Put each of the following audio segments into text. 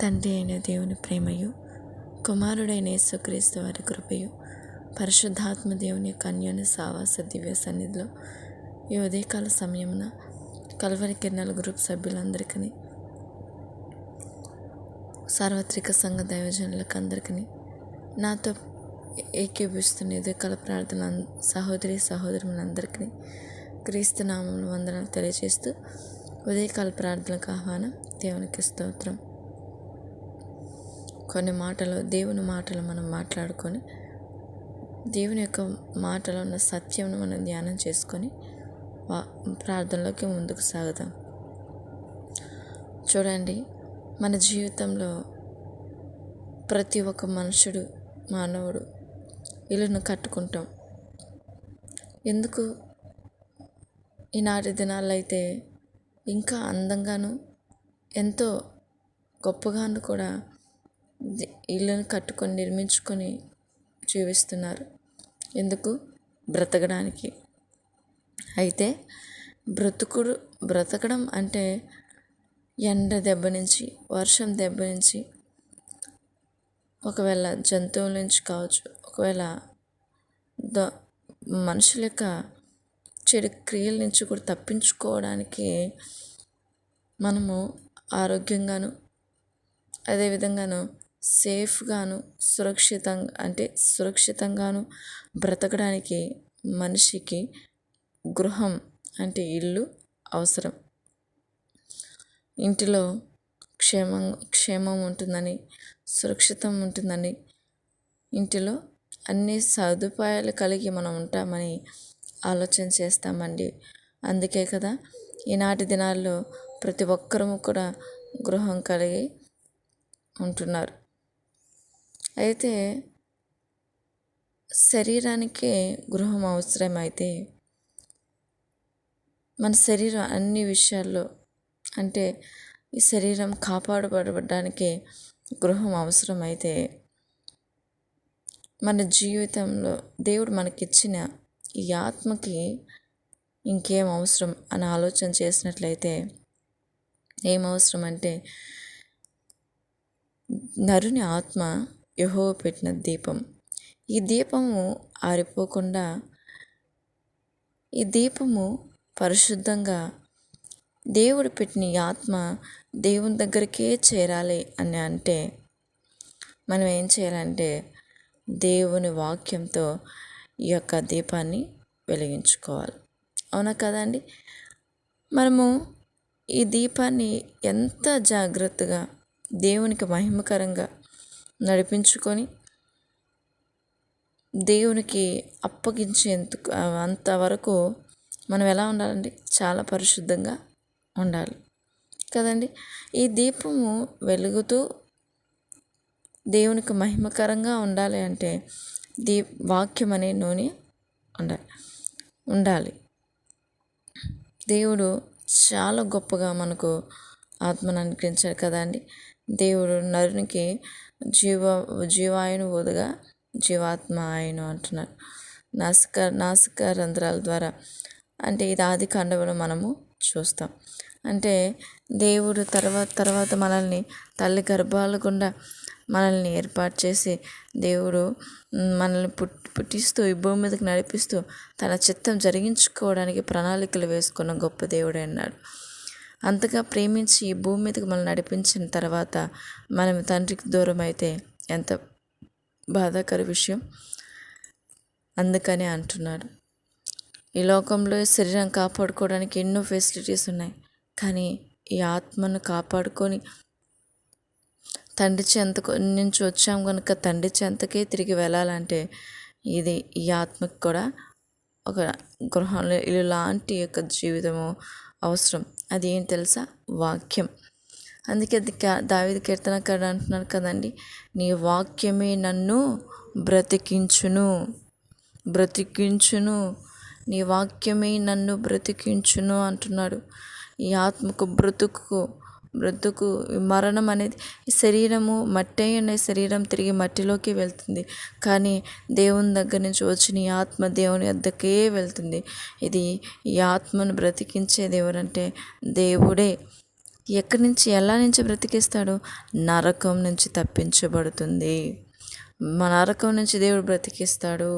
తండ్రి అయిన దేవుని ప్రేమయు కుమారుడైన యేసుక్రీస్తు వారి కృపయు పరిశుద్ధాత్మ దేవుని యొక్క అన్యోన్య సావాస దివ్య సన్నిధిలో ఈ ఉదయకాల సమయమున కల్వరి కిరణాల గ్రూప్ సభ్యులందరికీ సార్వత్రిక సంఘ దైవజనులకు అందరికీ నాతో ఏకీభిస్తున్న ఉదయకాల ప్రార్థన సహోదరి సహోదరులందరికీ క్రీస్తు నామములు వందనాలు తెలియజేస్తూ ఉదయకాల ప్రార్థనలకు ఆహ్వానం దేవునికి స్తోత్రం. కొన్ని మాటలు దేవుని మాటలు మనం మాట్లాడుకొని దేవుని యొక్క మాటలో ఉన్న సత్యంను మనం ధ్యానం చేసుకొని ప్రార్థనలోకి ముందుకు సాగుదాం చూడండి మన జీవితంలో ప్రతి ఒక్క మనుషుడు మానవుడు ఇల్లును కట్టుకుంటాం. ఎందుకు? ఈనాటి దినాల్లో అయితే ఇంకా అందంగాను ఎంతో గొప్పగాను కూడా ఇళ్ళను కట్టుకొని నిర్మించుకొని జీవిస్తున్నారు. ఎందుకు? బ్రతకడానికి. అయితే బ్రతుకుడు బ్రతకడం అంటే ఎండ దెబ్బ నుంచి వర్షం దెబ్బ నుంచి ఒకవేళ జంతువుల నుంచి కావచ్చు ఒకవేళ ద మనుషుల యొక్క చెడు క్రియల నుంచి కూడా తప్పించుకోవడానికి మనము ఆరోగ్యంగాను అదేవిధంగాను సేఫ్గాను సురక్షితంగా అంటే సురక్షితంగాను బ్రతకడానికి మనిషికి గృహం అంటే ఇల్లు అవసరం. ఇంటిలో క్షేమం క్షేమం ఉంటుందని సురక్షితం ఉంటుందని ఇంటిలో అన్ని సదుపాయాలు కలిగి మనం ఉంటామని ఆలోచన చేస్తామండి. అందుకే కదా ఈనాటి దినాల్లో ప్రతి ఒక్కరము కూడా గృహం కలిగి ఉంటున్నారు. అయితే శరీరానికే గృహం అవసరమైతే మన శరీరం అన్ని విషయాల్లో అంటే ఈ శరీరం కాపాడబడడానికి గృహం అవసరమైతే మన జీవితంలో దేవుడు మనకిచ్చిన ఈ ఆత్మకి ఇంకేం అవసరం అని ఆలోచన చేసినట్లయితే ఏం అవసరం అంటే నరుని ఆత్మ యహో పెట్టిన దీపం. ఈ దీపము ఆరిపోకుండా ఈ దీపము పరిశుద్ధంగా దేవుడు పెట్టిన ఆత్మ దేవుని దగ్గరికే చేరాలి అని అంటే మనం ఏం చేయాలంటే దేవుని వాక్యంతో ఈ యొక్క దీపాన్ని వెలిగించుకోవాలి. అవునా కదండి మనము ఈ దీపాన్ని ఎంత జాగ్రత్తగా దేవునికి మహిమకరంగా నడిపించుకొని దేవునికి అప్పగించేందుకు అంతవరకు మనం ఎలా ఉండాలండి? చాలా పరిశుద్ధంగా ఉండాలి. కదండి? ఈ దీపము వెలుగుతూ దేవునికి మహిమకరంగా ఉండాలి అంటే దీ వాక్యం అనే నూనె ఉండాలి ఉండాలి. దేవుడు చాలా గొప్పగా మనకు ఆత్మను అనుగ్రహించాడు కదండి దేవుడు నరునికి జీవ జీవాయును ఊదగా జీవాత్మ ఆయను అంటున్నారు. నాసిక నాసిక రంధ్రాల ద్వారా అంటే ఇది ఆది కాండములో మనము చూస్తాం. అంటే దేవుడు తర్వాత తర్వాత మనల్ని తల్లి గర్భాల గుండా మనల్ని ఏర్పాటు చేసి దేవుడు మనల్ని పుట్టి పుట్టిస్తూ ఈ భూమి మీదకి నడిపిస్తూ తన చిత్తం జరిగించుకోవడానికి ప్రణాళికలు వేసుకున్న గొప్ప దేవుడు అన్నాడు. అంతగా ప్రేమించి ఈ భూమి మీదకి మనల్ని నడిపించిన తర్వాత మనం తండ్రికి దూరం అయితే ఎంత బాధాకర విషయం? అందుకనే అంటున్నాడు. ఈ లోకంలో శరీరం కాపాడుకోవడానికి ఎన్నో ఫెసిలిటీస్ ఉన్నాయి. కానీ ఈ ఆత్మను కాపాడుకొని తండ్రి చెంతకు నుంచి వచ్చాం కనుక తండ్రి చెంతకే తిరిగి వెళ్ళాలంటే ఇది ఈ ఆత్మకి కూడా ఒక గృహంలో ఇల్లు లాంటి యొక్క జీవితము అవసరం. అది ఏం తెలుసా? వాక్యం. అందుకే అది దావిద దావీదు కీర్తనకారుడు అంటున్నారు కదండి. నీ వాక్యమే నన్ను బ్రతికించును. బ్రతికించును. నీ వాక్యమే నన్ను బ్రతికించును అంటున్నాడు. ఈ ఆత్మకు బ్రతుకు బ్రతుకు మరణం అనేది శరీరము మట్టి అనే శరీరం తిరిగి మట్టిలోకి వెళ్తుంది. కానీ దేవుని దగ్గర నుంచి వచ్చిన ఈ ఆత్మ దేవుని వద్దకే వెళ్తుంది. ఇది ఈ ఆత్మను బ్రతికించేది ఎవరంటే దేవుడే. ఎక్కడి నుంచి ఎలా నుంచి బ్రతికిస్తాడు? నరకం నుంచి తప్పించబడుతుంది. మన నరకం నుంచి దేవుడు బ్రతికిస్తాడు.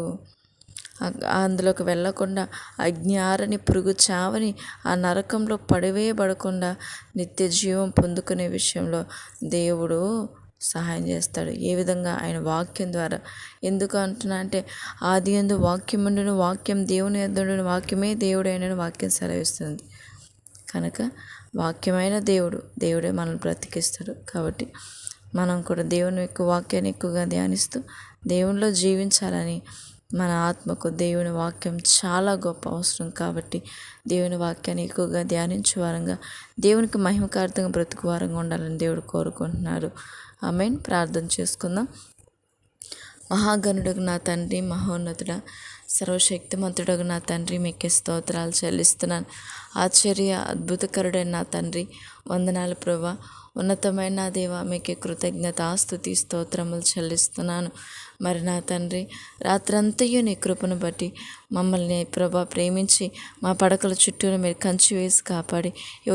అందులోకి వెళ్ళకుండా అజ్ఞారని పురుగు చావని ఆ నరకంలో పడివేయబడకుండా నిత్య జీవం పొందుకునే విషయంలో దేవుడు సహాయం చేస్తాడు. ఏ విధంగా? ఆయన వాక్యం ద్వారా. ఎందుకు అంటున్నా అంటే ఆది ఎందు వాక్యం ఉండును వాక్యం దేవుని ఎద్దుండును వాక్యమే దేవుడు వాక్యం సెలవిస్తుంది. కనుక వాక్యమైన దేవుడు దేవుడే మనల్ని బ్రతికిస్తాడు కాబట్టి మనం కూడా దేవుని యొక్క వాక్యాన్ని ఎక్కువగా ధ్యానిస్తూ దేవునిలో జీవించాలని మన ఆత్మకు దేవుని వాక్యం చాలా గొప్ప అవసరం కాబట్టి దేవుని వాక్యాన్ని ఎక్కువగా ధ్యానించే వారంగా దేవునికి మహిమకార్థంగా బ్రతుకు వారంగా ఉండాలని దేవుడు కోరుకుంటున్నాడు. ఆమెన్. ప్రార్థన చేసుకుందాం. మహాగణుడు నా తండ్రి మహోన్నతుడ సర్వశక్తిమంతుడకు నా తండ్రి మీకే స్తోత్రాలు చెల్లిస్తున్నాను. ఆశ్చర్య అద్భుతకరుడైన నా తండ్రి వందనాలు ప్రభా. ఉన్నతమైన నా దేవ మీకే కృతజ్ఞత ఆస్తుతి స్తోత్రములు చెల్లిస్తున్నాను. మరి నా తండ్రి రాత్రంతయు నీ కృపను బట్టి మమ్మల్ని ప్రభా ప్రేమించి మా పడకల చుట్టూను మీరు కంచి వేసి కాపాడి ఈ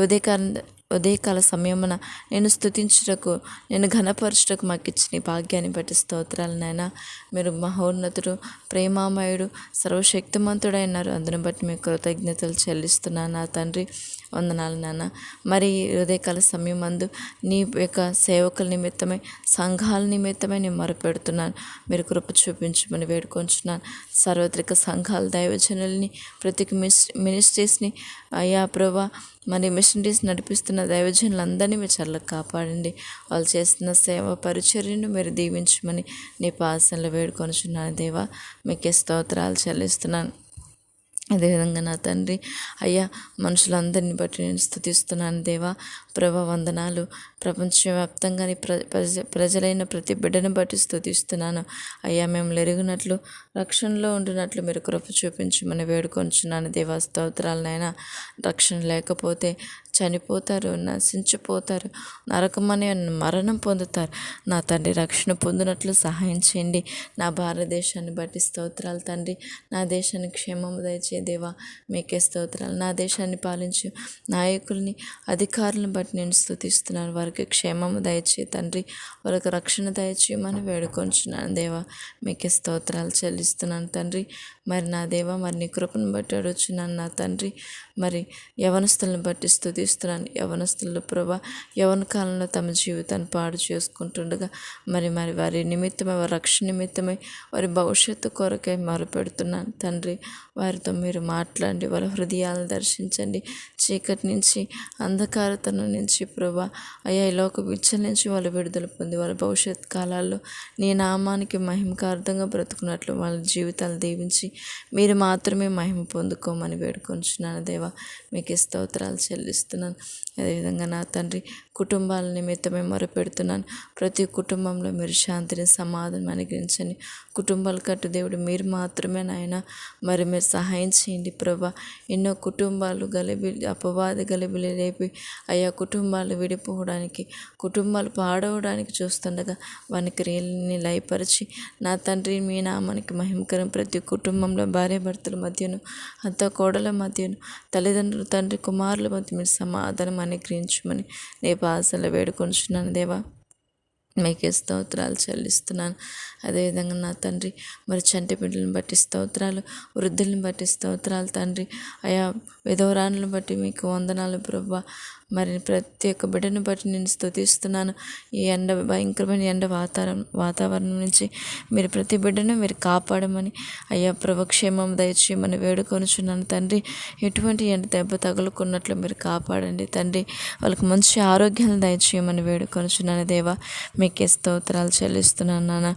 ఉదయకాల సమయమున నేను స్తుతించుటకు నేను ఘనపరచుటకు మాకు ఇచ్చిన భాగ్యాన్ని బట్టి స్తోత్రాలు నాయన. మీరు మహోన్నతుడు ప్రేమామయుడు సర్వశక్తిమంతుడైనారు. అందుని బట్టి మీకు కృతజ్ఞతలు చెల్లిస్తున్నాను నా తండ్రి. వందనాలు నాన్న. మరి హృదయకాల ఉదయకాల సమయం మందు నీ యొక్క సేవకుల నిమిత్తమై సంఘాల నిమిత్తమై నేను మొరపెడుతున్నాను. మీరు కృప చూపించమని వేడుకొంచున్నాను. సార్వత్రిక సంఘాల దైవజనుల్ని ప్రతి మిస్ మినిస్ట్రీస్ని అయ్యా ప్రభా మరి మిషనరీస్ నడిపిస్తున్న దైవజనులందరినీ మీ చల్లగా కాపాడండి. వాళ్ళు చేస్తున్న సేవ పరిచర్యను మీరు దీవించమని నీ పాసనలో వేడుకొనుచున్నాను దేవా. మీకే స్తోత్రాలు చెల్లిస్తున్నాను. అదేవిధంగా నా తండ్రి అయ్యా మనుషులందరిని బట్టి నేను స్థుతిస్తున్నాను దేవా. ప్రభ వందనాలు. ప్రపంచవ్యాప్తంగా ప్ర ప్రజ ప్రజలైన ప్రతి బిడ్డను బట్టి స్థుతిస్తున్నాను అయ్యా మేము ఎరుగునట్లు రక్షణలో ఉండినట్లు మీరు కృప చూపించమని వేడుకొంచున్నాను దేవా. స్తోత్రాలనైనా రక్షణ లేకపోతే చనిపోతారు నశించిపోతారు. నరకమనే మరణం పొందుతారు. నా తండ్రి రక్షణ పొందినట్లు సహాయం చేయండి. నా భారతదేశాన్ని బట్టి స్తోత్రాలు తండ్రి. నా దేశాన్ని క్షేమం దయచే దేవా. మీకే స్తోత్రాలు. నా దేశాన్ని పాలించు నాయకుల్ని అధికారులను బట్టి నేను స్థుతిస్తున్నాను వారికి క్షేమం దయచే తండ్రి. వారికి రక్షణ దయచేయమని వేడుకొంచున్నాను దేవా. మీకే స్తోత్రాలు చెల్లిస్తున్నాను తండ్రి. మరి నా దేవా మరి నీ కృపను బట్టి అడుగుచున్నాను నా తండ్రి. మరి యవనస్తులను బట్టి స్థుతిస్తున్నాను యవనస్తులు ప్రభా యవన కాలంలో తమ జీవితాన్ని పాడు చేసుకుంటుండగా మరి మరి వారి నిమిత్తమై వారి రక్షణ నిమిత్తమై వారి భవిష్యత్తు కొరకై మొరపెడుతున్నాను. తండ్రి వారితో మీరు మాట్లాడండి వాళ్ళ హృదయాలను దర్శించండి. చీకటి నుంచి అంధకారతనం నుంచి ప్రభా అయ్యా ఈ లోక విచ్చల నుంచి వాళ్ళు విడుదల పొంది వాళ్ళ భవిష్యత్ కాలాల్లో నీ నామానికి మహిమకార్థంగా బ్రతుకున్నట్లు వాళ్ళ జీవితాలు దీవించి మీరు మాత్రమే మహిమ పొందుకోమని వేడుకొంచున్నాను దేవా. మీకు స్తోత్రాలు చెల్లిస్తున్నాను అదేవిధంగా నా తండ్రి కుటుంబాల నిమిత్తమే మొరపెడుతున్నాను. ప్రతి కుటుంబంలో మీరు శాంతిని సమాధానం అనుగ్రహించండి. కుటుంబాలు కట్టు దేవుడు మీరు మాత్రమే నాయన మరి మీరు సహాయం చేయండి ప్రభా. ఎన్నో కుటుంబాలు గలిబి అపవాది గలిబిలి లేపి అయ్యా కుటుంబాలు విడిపోవడానికి కుటుంబాలు పాడవడానికి చూస్తుండగా వాని క్రియలని లయపరిచి నా తండ్రి మీ నామానికి మహిమకరం. ప్రతి కుటుంబంలో భార్య భర్తల మధ్యను అంత కోడల మధ్యను తల్లిదండ్రులు తండ్రి కుమారుల మధ్య మీరు సమాధానం అనుగ్రహించమని నీ పాసలు వేడుకొంచున్నాను దేవా. మీకే స్తోత్రాలు చెల్లిస్తున్నాను. అదేవిధంగా నా తండ్రి మరి చంటి బిడ్డలను బట్టి స్తోత్రాలు వృద్ధులను బట్టి స్తోత్రాలు తండ్రి. అయా విధవరాలను బట్టి మీకు వందనాలు ప్రభా. మరి ప్రతి ఒక్క బిడ్డను బట్టి నేను స్తుతిస్తున్నాను. ఈ ఎండ భయంకరమైన ఎండ వాతావరణం వాతావరణం నుంచి మీరు ప్రతి బిడ్డను మీరు కాపాడమని అయ్యా ప్రభుక్షేమం దయచేయమని వేడుకొనుచున్నాను తండ్రి. ఎటువంటి ఎండ దెబ్బ తగులుకున్నట్లు మీరు కాపాడండి తండ్రి. వాళ్ళకి మంచి ఆరోగ్యాన్ని దయచేయమని వేడుకొనుచున్నాను దేవా. మీకే స్తోత్రాలు చెల్లిస్తున్నాను నాన్న.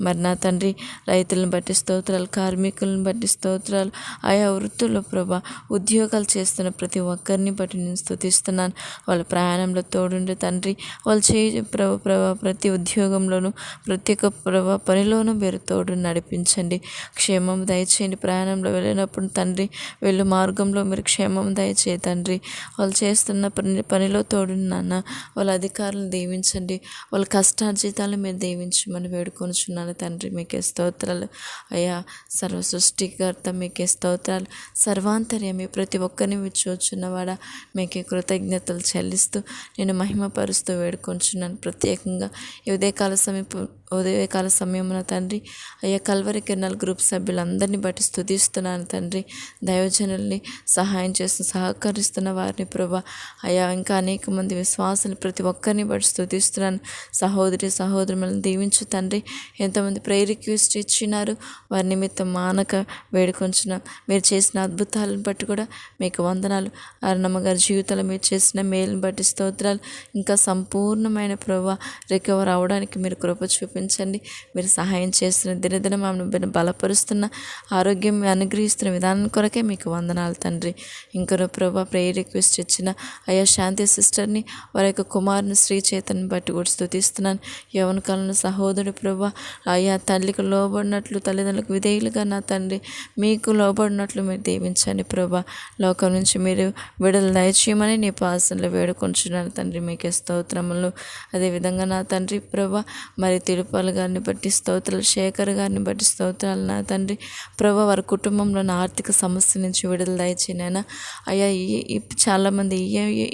మరి నా తండ్రి రైతులను బట్టి స్తోత్రాలు కార్మికులను బట్టి స్తోత్రాలు ఆయా వృత్తుల్లో ప్రభా ఉద్యోగాలు చేస్తున్న ప్రతి ఒక్కరిని బట్టి నేను స్థుతిస్తున్నాను. వాళ్ళ ప్రయాణంలో తోడుండే తండ్రి. వాళ్ళు చే ప్రభ ప్రభా ప్రతి ఉద్యోగంలోనూ ప్రతి ఒక్క ప్రభా పనిలోనూ మీరు తోడు నడిపించండి. క్షేమం దయచేయండి. ప్రయాణంలో వెళ్ళినప్పుడు తండ్రి వెళ్ళు మార్గంలో మీరు క్షేమం దయచే తండ్రి. వాళ్ళు చేస్తున్న పని పనిలో తోడు నాన్న. వాళ్ళ అధికారులను దీవించండి. వాళ్ళ కష్ట కష్టార్జితాలు మీరు దీవించమని వేడుకొనుచున్నాను. తండ్రి మీకే స్తోత్రాలు. అయ్యా సర్వ సృష్టికర్త మీకే స్తోత్రాలు. సర్వాంతర్యమి ప్రతి ఒక్కరిని మీరు చూచున్నవాడా? మీకే కృతజ్ఞతలు చెల్లిస్తూ నేను మహిమపరుస్తూ వేడుకొంచున్నాను. ప్రత్యేకంగా ఈ ఉదయకాల సమీప ఉదయకాల సమయమున తండ్రి అయ్యా కల్వరి కిరణాల గ్రూప్ సభ్యులందరినీ బట్టి స్థుతిస్తున్నాను తండ్రి. దైవజనుల్ని సహాయం చేస్తూ సహకరిస్తున్న వారిని ప్రభా అయ్యా ఇంకా అనేక మంది విశ్వాసాలు ప్రతి ఒక్కరిని బట్టి స్థుతిస్తున్నాను. సహోదరి సహోదరులను దీవించు తండ్రి. ఎంతోమంది ప్రేయర్ రిక్వెస్ట్ ఇచ్చినారు వారి నిమిత్తం మానక వేడుకొంచిన మీరు చేసిన అద్భుతాలను బట్టి కూడా మీకు వందనాలు. అరణమ్మ గారి జీవితంలో మీరు చేసిన మేలుని బట్టి స్తోత్రాలు. ఇంకా సంపూర్ణమైన ప్రభా రికవర్ అవడానికి మీరు కృప చూపించారు నడిపించండి మీరు సహాయం చేస్తున్న దినదిన మమ్మల్ని బలపరుస్తున్న ఆరోగ్యం అనుగ్రహిస్తున్న విధానం కొరకే మీకు వందనాలు తండ్రి. ఇంకొక ప్రభా ప్రేయర్ రిక్వెస్ట్ ఇచ్చిన అయ్యా శాంతి సిస్టర్ని వారి యొక్క కుమారుని శ్రీ చేతని బట్టి కూడా స్థుతిస్తున్నాను. యవన కాలంలో సహోదరుడు ప్రభా అయ్యా తల్లికి లోబడినట్లు తల్లిదండ్రులకు విధేయులుగా నా తండ్రి మీకు లోబడినట్లు మీరు దీవించండి ప్రభా. లోకం నుంచి మీరు విడుదల దయచేయమని నీ పాసనలో వేడుకొంచున్నాను తండ్రి. మీకే స్తోత్రములు. అదేవిధంగా నా తండ్రి ప్రభా మరి తిరుపతి గారిని బట్టి స్తోత్రాలు శేఖర్ గారిని బట్టి స్తోత్రాలు. నా తండ్రి ప్రభు వారి కుటుంబంలో నా ఆర్థిక సమస్య నుంచి విడుదల దయచేయనైనా. అయ్యా ఈ చాలామంది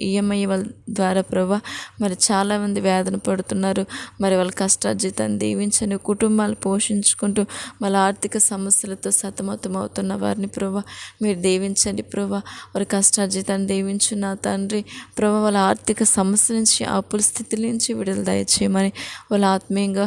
ఈఎంఐ వాళ్ళ ద్వారా ప్రభా మరి చాలామంది వేదన పడుతున్నారు. మరి వాళ్ళ కష్టార్జితాన్ని దీవించని కుటుంబాలు పోషించుకుంటూ వాళ్ళ ఆర్థిక సమస్యలతో సతమతం అవుతున్న వారిని ప్రభా మీరు దీవించండి ప్రభా. వారి కష్టార్జితాన్ని దీవించు నా తండ్రి ప్రభా వాళ్ళ ఆర్థిక సమస్య నుంచి అప్పుల స్థితి నుంచి విడుదల దయచేయమని వాళ్ళ ఆత్మీయంగా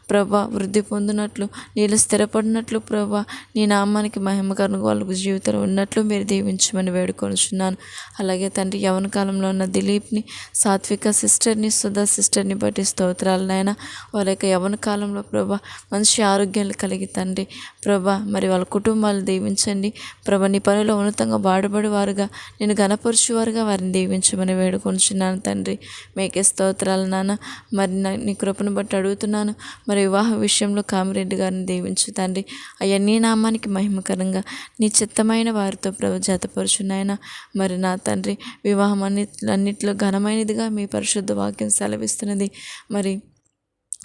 ప్రభా వృద్ధి పొందినట్లు నీళ్ళు స్థిరపడినట్లు ప్రభా నీ నామానికి మహిమకరంగా వాళ్ళకు జీవితంలో ఉన్నట్లు మీరు దీవించమని వేడుకొనిచున్నాను. అలాగే తండ్రి యవన కాలంలో ఉన్న దిలీప్ని సాత్విక సిస్టర్ని సుధా సిస్టర్ని బట్టి స్తోత్రాలు నాయన. వాళ్ళ యొక్క యవన కాలంలో ప్రభా మంచి ఆరోగ్యాలు కలిగి తండ్రి. ప్రభా మరి వాళ్ళ కుటుంబాలు దీవించండి. ప్రభా నీ పనిలో ఉన్నతంగా వాడుబడివారుగా నేను గనపరుచువారుగా వారిని దీవించమని వేడుకొనిచున్నాను తండ్రి. మీకే స్తోత్రాలు నాన్న మరి నీ కృపను బట్టి అడుగుతున్నాను. మరి వివాహ విషయంలో కామిరెడ్డి గారిని దీవించు తండ్రి. అయ్యా నీ నామానికి మహిమకరంగా నీ చిత్తమైన వారితో ప్రభు జతపరుచున్నాయన మరి నా తండ్రి. వివాహం అన్ని అన్నిట్లో ఘనమైనదిగా మీ పరిశుద్ధ వాక్యం సెలవిస్తున్నది. మరి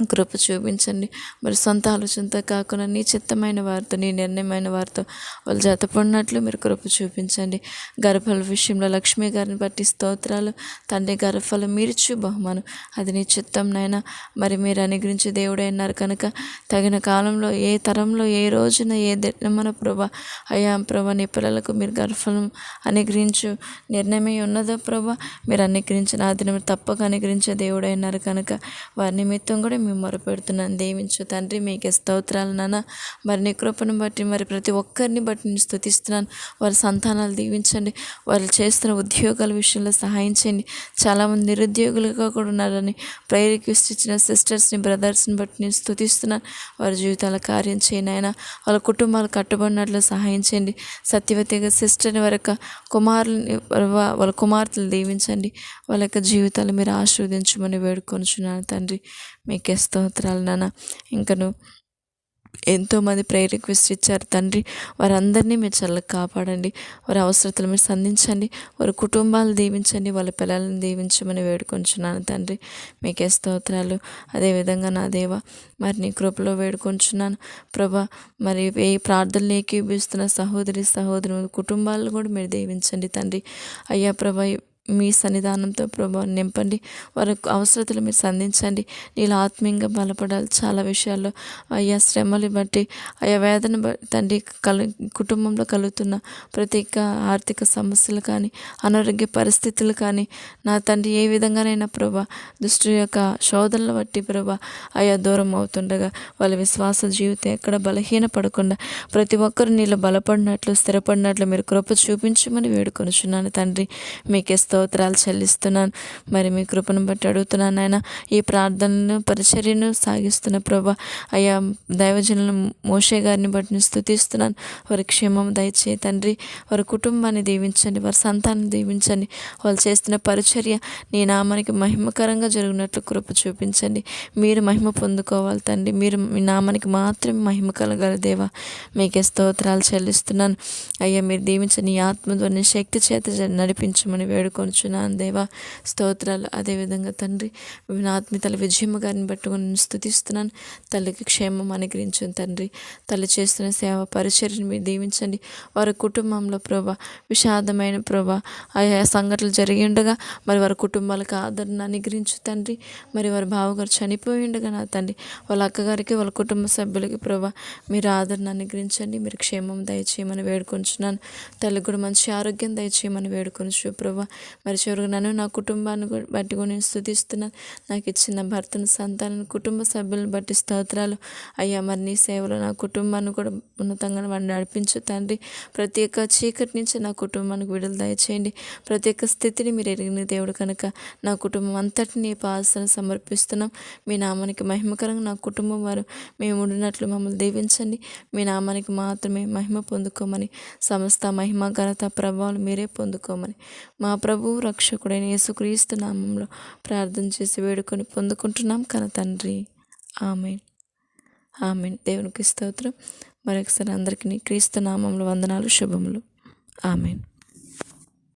కృప చూపించండి. మరి సొంత ఆలోచనతో కాకుండా నీ చిత్తమైన వారితో నీ నిర్ణయమైన వారితో వాళ్ళు జతపడినట్లు మీరు కృప చూపించండి. గర్భాల విషయంలో లక్ష్మీ గారిని బట్టి స్తోత్రాలు తండ్రి గర్భఫలం మీరిచ్చు బహుమానం. అది నీ చిత్తం మరి మీరు అనుగ్రహించి దేవుడైనారు కనుక తగిన కాలంలో ఏ తరంలో ఏ రోజున ఏ మన ప్రభా అయా ప్రభా నీ పిల్లలకు మీరు గర్భఫలం అనుగ్రహించు నిర్ణయమై ఉన్నదో ప్రభా మీరు అనుగ్రహించిన ఆ దినం తప్పక అనుగ్రహించే దేవుడైనారు కనుక వారి నిమిత్తం కూడా మేము మొరపెడుతున్నాను. దీవించు తండ్రి మీకే స్తోత్రాలు నాన్న. మరి నీ కృపను బట్టి మరి ప్రతి ఒక్కరిని బట్టి నేను స్థుతిస్తున్నాను. వారి సంతానాలు దీవించండి. వాళ్ళు చేస్తున్న ఉద్యోగాల విషయంలో సహాయం చేయండి. చాలామంది నిరుద్యోగులుగా కూడా ఉన్నారని ప్రేయర్ ఇచ్చిన సిస్టర్స్ని బ్రదర్స్ని బట్టి నేను స్థుతిస్తున్నాను. వారి జీవితాల కార్యం చేయను ఆయన వాళ్ళ కుటుంబాలు కట్టుబడినట్లు సహాయం చేయండి. సత్యవతిగా సిస్టర్ని వారి యొక్క కుమారుని వాళ్ళ కుమార్తెలు దీవించండి. వాళ్ళ యొక్క జీవితాలు మీరు ఆశీర్వదించమని వేడుకొనుచున్నాను తండ్రి. మీకే స్తోత్రాలు నాన్న. ఇంకను ఎంతోమంది ప్రేయర్ రిక్వెస్ట్ ఇచ్చారు తండ్రి. వారందరినీ మీరు చల్లగా కాపాడండి. వారి అవసరతలు మీరు సంధించండి. వారి కుటుంబాలు దీవించండి. వాళ్ళ పిల్లలను దీవించమని వేడుకొంచున్నాను తండ్రి. మీకే స్తోత్రాలు. అదేవిధంగా నా దేవ మరి నీ కృపలో వేడుకొంచున్నాను. ప్రభా మరి ఏ ప్రార్థనలు ఏకీభిస్తున్న సహోదరి సహోదరు కుటుంబాలను కూడా మీరు దీవించండి తండ్రి. అయ్యా ప్రభా మీ సన్నిధానంతో ప్రభా నింపండి. వారి అవసరతలు మీరు సంధించండి. నీళ్ళు ఆత్మీయంగా బలపడాలి. చాలా విషయాల్లో అయ్యా శ్రమలు బట్టి అయ్యా వేదన తండ్రి కలు కుటుంబంలో కలుగుతున్న ప్రతి ఆర్థిక సమస్యలు కానీ అనారోగ్య పరిస్థితులు కానీ నా తండ్రి ఏ విధంగానైనా ప్రభా దుష్టి యొక్క శోధనలు బట్టి ప్రభా అయ్యా దూరం అవుతుండగా వాళ్ళ విశ్వాస జీవితం ఎక్కడ బలహీన పడకుండా ప్రతి ఒక్కరు నీళ్ళు బలపడినట్లు స్థిరపడినట్లు మీరు కృప చూపించమని వేడుకొనుచున్నాను తండ్రి. మీకే స్తోత్రాలు చెల్లిస్తున్నాను. మరి మీ కృపను బట్టి అడుగుతున్నాను ఆయన ఈ ప్రార్థనను పరిచర్యను సాగిస్తున్న ప్రభా అయ్యా దైవజనులను మోషే గారిని బట్టి స్థుతిస్తున్నాను. వారి క్షేమం దయచే తండ్రి. వారి కుటుంబాన్ని దీవించండి. వారి సంతానం దీవించండి. వాళ్ళు చేస్తున్న పరిచర్య నీ నామానికి మహిమకరంగా జరిగినట్లు కృప చూపించండి. మీరు మహిమ పొందుకోవాలి తండ్రి. మీరు మీ నామానికి మాత్రమే మహిమ కలగల దేవా. మీకే స్తోత్రాలు చెల్లిస్తున్నాను. అయ్యా మీరు దీవించని ఆత్మధ్వని శక్తి చేత నడిపించమని వేడుకొని వేడుకొనుచున్నాను దేవా స్తోత్రాలు. అదేవిధంగా తండ్రి నా ఆత్మీయతల విజయమ్మ గారిని పట్టుకుని స్థుతిస్తున్నాను. తల్లికి క్షేమం అనుగ్రహించు తండ్రి. తల్లి చేస్తున్న సేవ పరిచర్ని మీరు దీవించండి. వారి కుటుంబంలో ప్రభా విషాదమైన ప్రభా ఆయా సంఘటనలు జరిగి ఉండగా మరి వారి కుటుంబాలకు ఆదరణ అనుగ్రహించు తండ్రి. మరి వారి బావగారు చనిపోయి ఉండగా నా తండ్రి వాళ్ళ అక్కగారికి వాళ్ళ కుటుంబ సభ్యులకి ప్రభా మీరు ఆదరణ అనుగ్రహించండి. మీరు క్షేమం దయచేయమని వేడుకొంచున్నాను. తల్లి కూడా మంచి ఆరోగ్యం దయచేయమని వేడుకొంచు ప్రభా మరి చివరికి నన్ను నా కుటుంబాన్ని కూడా బట్టి కూడా నేను స్థుతిస్తున్నాను నాకు ఇచ్చిన భర్తను సంతానం కుటుంబ సభ్యులను బట్టి స్తోత్రాలు. అయ్యా మరి నీ సేవలో నా కుటుంబాన్ని కూడా ఉన్నతంగా వాడిని నడిపించు తండ్రి. ప్రతి ఒక్క చీకటి నుంచి నా కుటుంబానికి విడుదల దయచేయండి. ప్రతి ఒక్క స్థితిని మీరు ఎరిగిన దేవుడు కనుక నా కుటుంబం అంతటిని పాసన సమర్పిస్తున్నాం. మీ నామానికి మహిమకరంగా నా కుటుంబం వారు మేము ఉండినట్లు మమ్మల్ని దీవించండి. మీ నామానికి మాత్రమే మహిమ పొందుకోమని సమస్త మహిమ ఘనత ప్రభావాలు మీరే పొందుకోమని మా ప్రభు ప్రభు రక్షకుడైన యేసుక్రీస్తు నామంలో ప్రార్థన చేసి వేడుకొని పొందుకుంటున్నాం కన తండ్రి. ఆమెన్. ఆమెన్. దేవునికి స్తోత్రం. మరొకసారి అందరికీ క్రీస్తు నామంలో వందనాలు శుభములు. ఆమెన్.